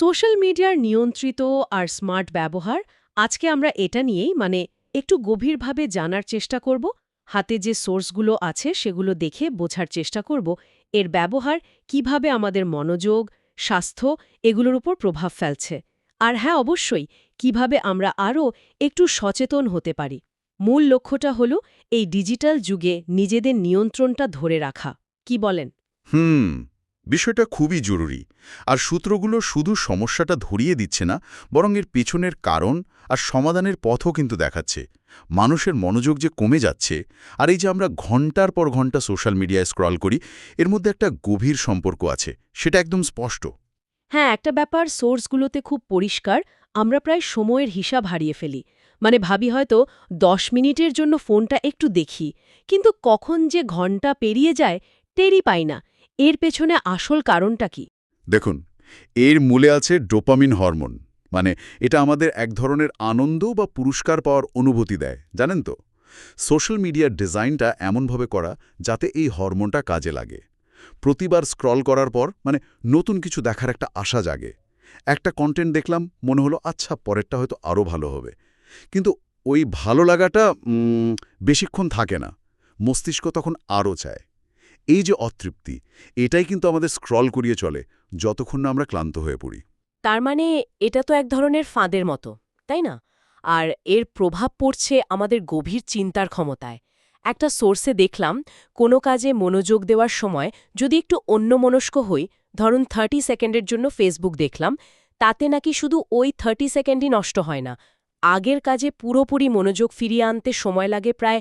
Social মিডিয়ার নিয়ন্ত্রিত আর smart ব্যবহার, আজকে আমরা এটা নিয়েই মানে একটু গভীরভাবে জানার চেষ্টা করব, হাতে যে সোর্সগুলো আছে সেগুলো দেখে বোঝার চেষ্টা করব, এর ব্যবহার কীভাবে আমাদের মনোযোগ, স্বাস্থ্য এগুলোর উপর প্রভাব ফেলছে। আর হ্যাঁ অবশ্যই কীভাবে আমরা আরও একটু সচেতন হতে পারি। মূল লক্ষ্যটা হল এই ডিজিটাল যুগে নিজেদের নিয়ন্ত্রণটা ধরে রাখা। কি বলেন? হুম। বিষয়টা খুবই জরুরি, আর সূত্রগুলো শুধু সমস্যাটা ধরিয়ে দিচ্ছে না, বরং এর পেছনের কারণ আর সমাধানের পথও কিন্তু দেখাচ্ছে। মানুষের মনোযোগ যে কমে যাচ্ছে, আর এই যে আমরা ঘণ্টার পর ঘণ্টা সোশ্যাল মিডিয়ায় স্ক্রল করি, এর মধ্যে একটা গভীর সম্পর্ক আছে, সেটা একদম স্পষ্ট। হ্যাঁ একটা ব্যাপার সোর্সগুলোতে খুব পরিষ্কার, আমরা প্রায় সময়ের হিসাব হারিয়ে ফেলি। মানে ভাবি হয়তো দশ মিনিটের জন্য ফোনটা একটু দেখি, কিন্তু কখন যে ঘণ্টা পেরিয়ে যায়, টেরই পাই না। এর পেছনে আসল কারণটা কি? দেখুন, এর মূলে আছে ডোপামিন হরমোন মানে এটা আমাদের এক ধরনের আনন্দ বা পুরস্কার পাওয়ার অনুভূতি দেয়, জানেন তো? সোশ্যাল মিডিয়ার ডিজাইনটা এমনভাবে করা যাতে এই হরমোনটা কাজে লাগে। প্রতিবার স্ক্রল করার পর মানে নতুন কিছু দেখার একটা আশা জাগে। একটা কন্টেন্ট দেখলাম, মনে হলো আচ্ছা পরেরটা হয়তো আরও ভালো হবে। কিন্তু ওই ভালো লাগাটা বেশিক্ষণ থাকে না। মস্তিষ্ক তখন আরও চায়। এই যে অতৃপ্তি, এটাই কিন্তু আমাদের স্ক্রল করিয়ে চলে যতক্ষণ না আমরা ক্লান্ত হয়ে পড়ি। তার মানে এটা তো এক ধরনের ফাঁদের মতো, তাই না? আর এর প্রভাব পড়ছে আমাদের গভীর চিন্তার ক্ষমতায়। একটা সোর্সে দেখলাম, কোনো কাজে মনোযোগ দেওয়ার সময় যদি একটু অন্যমনস্ক হই, ধরুন থার্টি সেকেন্ডের জন্য ফেসবুক দেখলাম, তাতে নাকি শুধু ওই থার্টি সেকেন্ডই নষ্ট হয় না। আগের কাজে পুরোপুরি মনোযোগ ফিরিয়ে আনতে সময় লাগে প্রায়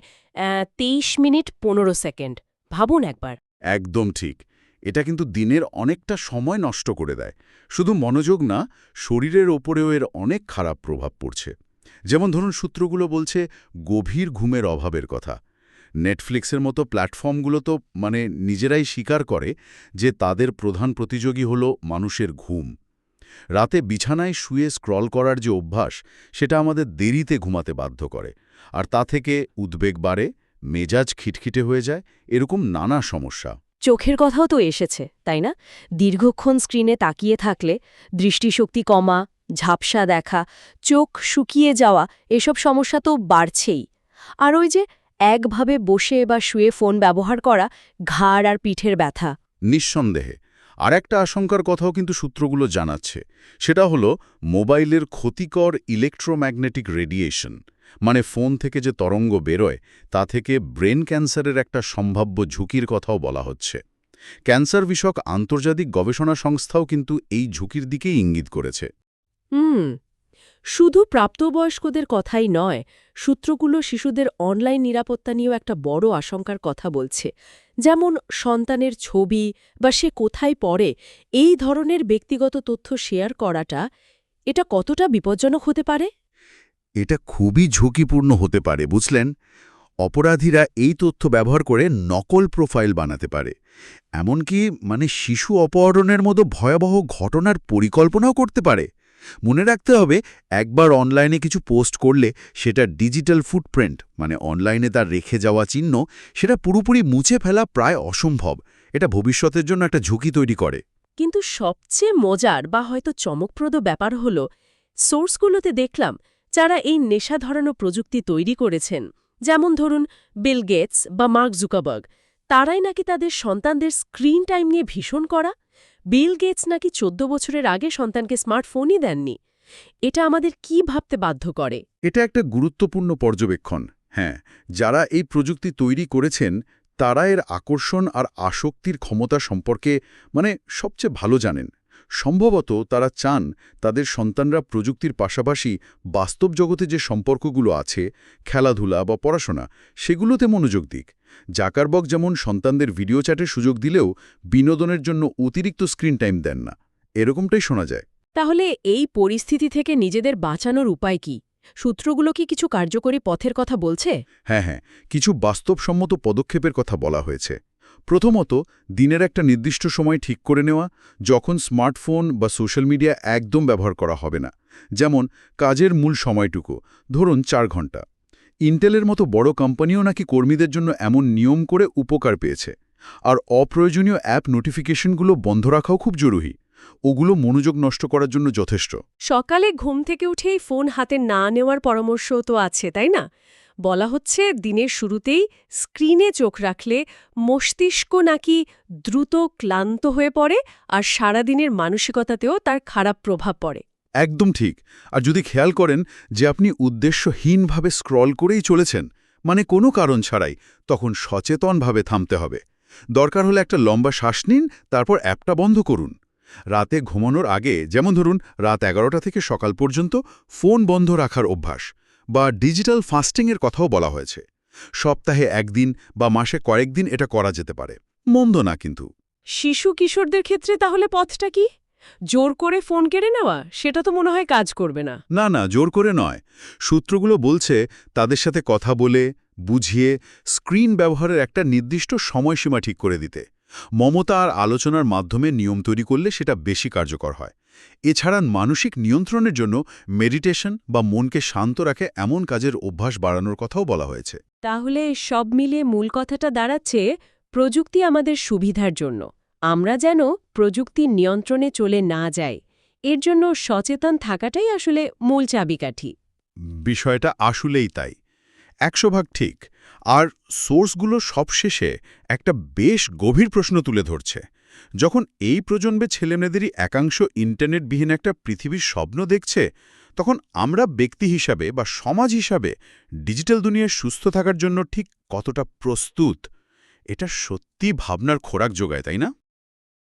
তেইশ মিনিট পনেরো সেকেন্ড ভাবুন একবার। একদম ঠিক। এটা কিন্তু দিনের অনেকটা সময় নষ্ট করে দেয়। শুধু মনোযোগ না, শরীরের ওপরেও এর অনেক খারাপ প্রভাব পড়ছে। যেমন ধরুন সূত্রগুলো বলছে, গভীর ঘুমের অভাবের কথা। নেটফ্লিক্সের মতো প্ল্যাটফর্মগুলো তো মানে নিজেরাই স্বীকার করে যে তাদের প্রধান প্রতিযোগী হল মানুষের ঘুম। রাতে বিছানায় শুয়ে স্ক্রল করার যে অভ্যাস, সেটা আমাদের দেরিতে ঘুমাতে বাধ্য করে। আর তা থেকে উদ্বেগ বাড়ে মেজাজ খিটখিটে হয়ে যায় এরকম নানা সমস্যা। চোখের কথাও তো এসেছে তাই না? দীর্ঘক্ষণ স্ক্রিনে তাকিয়ে থাকলে দৃষ্টিশক্তি কমা ঝাপসা দেখা চোখ শুকিয়ে যাওয়া এসব সমস্যা তো বাড়ছেই। আর ওই যে একভাবে বসে বা শুয়ে ফোন ব্যবহার করা ঘাড় আর পিঠের ব্যথা। নিঃসন্দেহে। আর একটা আশঙ্কার কথাও কিন্তু সূত্রগুলো জানাচ্ছে। সেটা হলো মোবাইলের ক্ষতিকর ইলেকট্রোম্যাগনেটিক রেডিয়েশন। মানে ফোন থেকে যে তরঙ্গ বেরোয়, তা থেকে ব্রেন ক্যান্সারের একটা সম্ভাব্য ঝুঁকির কথাও বলা হচ্ছে। ক্যান্সার বিষয়ক আন্তর্জাতিক গবেষণা সংস্থাও কিন্তু এই ঝুঁকির দিকেই ইঙ্গিত করেছে। হুম, শুধু প্রাপ্তবয়স্কদের কথাই নয়, সূত্রগুলো শিশুদের অনলাইন নিরাপত্তা নিয়েও একটা বড় আশঙ্কার কথা বলছে। যেমন সন্তানের ছবি বা সে কোথায় পড়ে, এই ধরনের ব্যক্তিগত তথ্য শেয়ার করাটা, এটা কতটা বিপজ্জনক হতে পারে? এটা খুবই ঝুঁকিপূর্ণ হতে পারে, বুঝলেন? অপরাধীরা এই তথ্য ব্যবহার করে নকল প্রোফাইল বানাতে পারে। এমনকি মানে শিশু অপহরণের মতো ভয়াবহ ঘটনার পরিকল্পনাও করতে পারে। মনে রাখতে হবে, একবার অনলাইনে কিছু পোস্ট করলে সেটা ডিজিটাল ফুটপ্রিন্ট মানে অনলাইনে তার রেখে যাওয়া চিহ্ন, সেটা পুরোপুরি মুছে ফেলা প্রায় অসম্ভব। এটা ভবিষ্যতের জন্য একটা ঝুঁকি তৈরি করে। কিন্তু সবচেয়ে মজার বা হয়তো চমকপ্রদ ব্যাপার হল, সোর্সগুলোতে দেখলাম যারা এই নেশা ধরানো প্রযুক্তি তৈরি করেছেন, যেমন ধরুন বিল গেটস বা মার্ক জুকাবার্গ তারাই নাকি তাদের সন্তানদের স্ক্রিন টাইম নিয়ে ভীষণ করা? বিল গেটস নাকি চোদ্দ বছরের আগে সন্তানকে স্মার্টফোনই দেননি? এটা আমাদের কি ভাবতে বাধ্য করে? এটা একটা গুরুত্বপূর্ণ পর্যবেক্ষণ হ্যাঁ যারা এই প্রযুক্তি তৈরি করেছেন, তারা এর আকর্ষণ আর আসক্তির ক্ষমতা সম্পর্কে মানে সবচেয়ে ভালো জানেন। সম্ভবত তারা চান তাদের সন্তানরা প্রযুক্তির পাশাপাশি বাস্তব জগতে যে সম্পর্কগুলো আছে খেলাধুলা বা পড়াশোনা সেগুলোতে মনোযোগ দিক। জাকারবক যেমন সন্তানদের ভিডিও চ্যাটের সুযোগ দিলেও বিনোদনের জন্য অতিরিক্ত স্ক্রিন টাইম দেন না। এরকমটাই শোনা যায়। তাহলে এই পরিস্থিতি থেকে নিজেদের বাঁচানোর উপায় কি? সূত্রগুলো কি কিছু কার্যকরী পথের কথা বলছে? হ্যাঁ হ্যাঁ কিছু বাস্তবসম্মত পদক্ষেপের কথা বলা হয়েছে। প্রথমত, দিনের একটা নির্দিষ্ট সময় ঠিক করে নেওয়া, যখন স্মার্টফোন বা সোশ্যাল মিডিয়া একদম ব্যবহার করা হবে না। যেমন, কাজের মূল সময়টুকু, ধরুন চার ঘণ্টা। ইন্টেলের মতো বড় কোম্পানিও নাকি কর্মীদের জন্য এমন নিয়ম করে উপকার পেয়েছে। আর অপ্রয়োজনীয় অ্যাপ নোটিফিকেশনগুলো বন্ধ রাখাও খুব জরুরি। ওগুলো মনোযোগ নষ্ট করার জন্য যথেষ্ট। সকালে ঘুম থেকে উঠেই ফোন হাতে না নেওয়ার পরামর্শ তো আছে, তাই না? বলা হচ্ছে দিনের শুরুতেই স্ক্রিনে চোখ রাখলে মস্তিষ্ক নাকি দ্রুত ক্লান্ত হয়ে পড়ে আর সারাদিনের মানসিকতাতেও তার খারাপ প্রভাব পড়ে। একদম ঠিক। আর যদি খেয়াল করেন যে আপনি উদ্দেশ্যহীনভাবে স্ক্রল করেই চলেছেন মানে কোনো কারণ ছাড়াই, তখন সচেতনভাবে থামতে হবে। দরকার হলে একটা লম্বা শ্বাস নিন, তারপর অ্যাপটা বন্ধ করুন। রাতে ঘুমানোর আগে, যেমন ধরুন, রাত এগারোটা থেকে সকাল পর্যন্ত ফোন বন্ধ রাখার অভ্যাস। বা ডিজিটাল ফাস্টিংয়ের কথাও বলা হয়েছে। সপ্তাহে একদিন বা মাসে কয়েকদিন এটা করা যেতে পারে। মন্দ না কিন্তু। শিশু কিশোরদের ক্ষেত্রে তাহলে পথটা কি? জোর করে ফোন কেড়ে নেওয়া সেটা তো মনে হয় কাজ করবে না। না না জোর করে নয়। সূত্রগুলো বলছে তাদের সাথে কথা বলে বুঝিয়ে স্ক্রিন ব্যবহারের একটা নির্দিষ্ট সময়সীমা ঠিক করে দিতে। মমতা আর আলোচনার মাধ্যমে নিয়ম তৈরি করলে সেটা বেশি কার্যকর হয়। এছাড়া মানসিক নিয়ন্ত্রণের জন্য মেডিটেশন বা মনকে শান্ত রাখে এমন কাজের অভ্যাস বাড়ানোর কথাও বলা হয়েছে। তাহলে সব মিলিয়ে মূল কথাটা দাঁড়াচ্ছে প্রযুক্তি আমাদের সুবিধার জন্য। আমরা যেন প্রযুক্তির নিয়ন্ত্রণে চলে না যাই। এর জন্য সচেতন থাকাটাই আসলে মূল চাবিকাঠি। বিষয়টা আসলেই তাই। একশো ভাগ ঠিক। আর সোর্সগুলো সবশেষে একটা বেশ গভীর প্রশ্ন তুলে ধরছে। যখন এই প্রজন্মে ছেলেমেয়েদেরই একাংশ ইন্টারনেটবিহীন একটা পৃথিবীর স্বপ্ন দেখছে, তখন আমরা ব্যক্তি হিসাবে বা সমাজ হিসাবে ডিজিটাল দুনিয়ায় সুস্থ থাকার জন্য ঠিক কতটা প্রস্তুত? এটা সত্যি ভাবনার খোরাক যোগায়, তাই না?